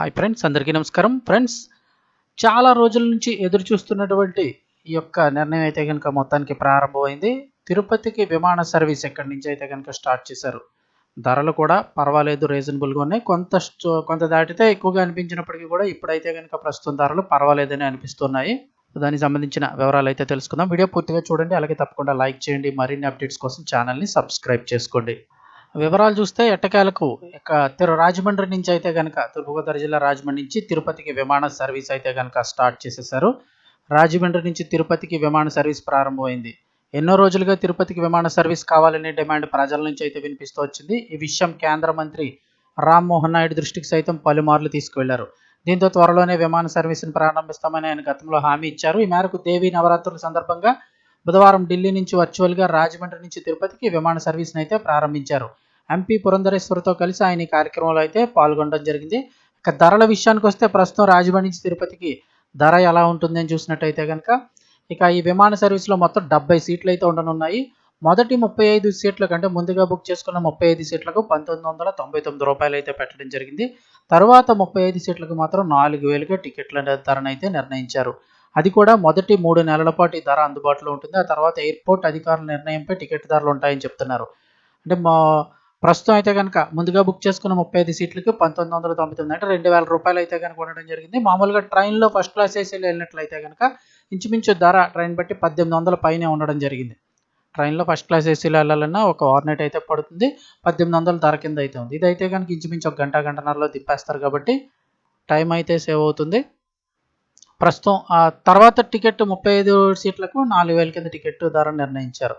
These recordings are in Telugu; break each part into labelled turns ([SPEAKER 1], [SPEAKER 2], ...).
[SPEAKER 1] హాయ్ ఫ్రెండ్స్ అందరికీ నమస్కారం. ఫ్రెండ్స్ చాలా రోజుల నుంచి ఎదురు చూస్తున్నటువంటి ఈ యొక్క నిర్ణయం అయితే కనుక మొత్తానికి ప్రారంభమైంది. తిరుపతికి విమాన సర్వీస్ ఎక్కడి నుంచి అయితే కనుక స్టార్ట్ చేశారు? ధరలు కూడా పర్వాలేదు రీజనబుల్గా ఉన్నాయి. కొంత కొంత దాటితే ఎక్కువగా అనిపించినప్పటికీ కూడా ఇప్పుడైతే కనుక ప్రస్తుతం ధరలు పర్వాలేదని అనిపిస్తున్నాయి. దానికి సంబంధించిన వివరాలు అయితే తెలుసుకుందాం. వీడియో పూర్తిగా చూడండి. అలాగే తప్పకుండా లైక్ చేయండి. మరిన్ని అప్డేట్స్ కోసం ఛానల్ని సబ్స్క్రైబ్ చేసుకోండి. వివరాలు చూస్తే ఎట్టకేలకు ఇక తిరు రాజమండ్రి నుంచి అయితే కనుక తూర్పుగోదావరి జిల్లా రాజమండ్రి నుంచి తిరుపతికి విమాన సర్వీస్ అయితే కనుక స్టార్ట్ చేసేసారు రాజమండ్రి నుంచి తిరుపతికి విమాన సర్వీస్ ప్రారంభమైంది. ఎన్నో రోజులుగా తిరుపతికి విమాన సర్వీస్ కావాలనే డిమాండ్ ప్రజల నుంచి అయితే వినిపిస్తూ వచ్చింది. ఈ విషయం కేంద్ర మంత్రి రామ్మోహన్ నాయుడు దృష్టికి సైతం పలుమార్లు తీసుకువెళ్ళారు. దీంతో త్వరలోనే విమాన సర్వీసును ప్రారంభిస్తామని ఆయన గతంలో హామీ ఇచ్చారు. ఈ మేరకు దేవి నవరాత్రుల సందర్భంగా బుధవారం ఢిల్లీ నుంచి వర్చువల్గా రాజమండ్రి నుంచి తిరుపతికి విమాన సర్వీస్ని అయితే ప్రారంభించారు. ఎంపీ పురంధరేశ్వరితో కలిసి ఆయన ఈ కార్యక్రమంలో అయితే పాల్గొనడం జరిగింది. ఇక ధరల విషయానికి వస్తే ప్రస్తుతం రాజమండ్రి నుంచి తిరుపతికి ధర ఎలా ఉంటుందని చూసినట్టయితే కనుక ఇక ఈ విమాన సర్వీస్లో మొత్తం డెబ్బై సీట్లు అయితే ఉండనున్నాయి. మొదటి ముప్పై ఐదు సీట్ల కంటే ముందుగా బుక్ చేసుకున్న ముప్పై ఐదు సీట్లకు పంతొమ్మిది వందల తొంభై తొమ్మిది రూపాయలు అయితే పెట్టడం జరిగింది. తర్వాత ముప్పై ఐదు సీట్లకు మాత్రం నాలుగు వేలుగా టికెట్ల ధరను అయితే నిర్ణయించారు. అది కూడా మొదటి మూడు నెలల పాటు ఈ ధర అందుబాటులో ఉంటుంది. ఆ తర్వాత ఎయిర్పోర్ట్ అధికారుల నిర్ణయంపై టికెట్ ధరలు ఉంటాయని చెప్తున్నారు. అంటే మా ప్రస్తుతం అయితే కనుక ముందుగా బుక్ చేసుకున్న ముప్పై ఐదు సీట్లకి పంతొమ్మిది వందల తొంభై తొమ్మిది అంటే రెండు వేల రూపాయలు అయితే కనుక ఉండడం జరిగింది. మామూలుగా ట్రైన్లో ఫస్ట్ క్లాస్ వేసి వెళ్ళినట్లయితే కనుక ఇంచుమించు ధర ట్రైన్ బట్టి పద్దెనిమిది వందల పైనే ఉండడం జరిగింది. ట్రైన్లో ఫస్ట్ క్లాస్ ఏసీలో వెళ్ళాలన్నా ఒక ఆర్నెట్ అయితే పడుతుంది. పద్దెనిమిది వందల ధర కింద అయితే ఉంది. ఇదైతే కనుక ఇంచుమించు ఒక గంట గంటన్నరలో తిప్పేస్తారు కాబట్టి టైం అయితే సేవ్ అవుతుంది. ప్రస్తుతం ఆ తర్వాత టికెట్ ముప్పై ఐదు సీట్లకు నాలుగు వేల కింద టికెట్ ధర నిర్ణయించారు.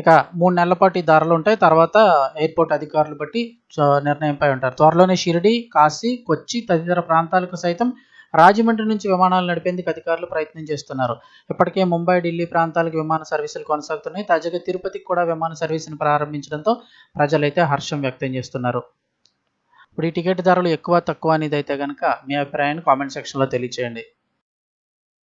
[SPEAKER 1] ఇక మూడు నెలల పాటు ఈ ధరలు ఉంటాయి. తర్వాత ఎయిర్పోర్ట్ అధికారులు బట్టి నిర్ణయంపై ఉంటారు. త్వరలోనే షిరిడి కాశీ కొచ్చి తదితర ప్రాంతాలకు సైతం రాజమండ్రి నుంచి విమానాలు నడిపేందుకు అధికారులు ప్రయత్నం చేస్తున్నారు. ఇప్పటికే ముంబై ఢిల్లీ ప్రాంతాలకు విమాన సర్వీసులు కొనసాగుతున్నాయి. తాజాగా తిరుపతికి కూడా విమాన సర్వీసును ప్రారంభించడంతో ప్రజలైతే హర్షం వ్యక్తం చేస్తున్నారు. ఇప్పుడు ఈ టికెట్ ధరలు ఎక్కువ తక్కువ అనేది అయితే కనుక మీ అభిప్రాయాన్ని కామెంట్ సెక్షన్లో తెలియచేయండి.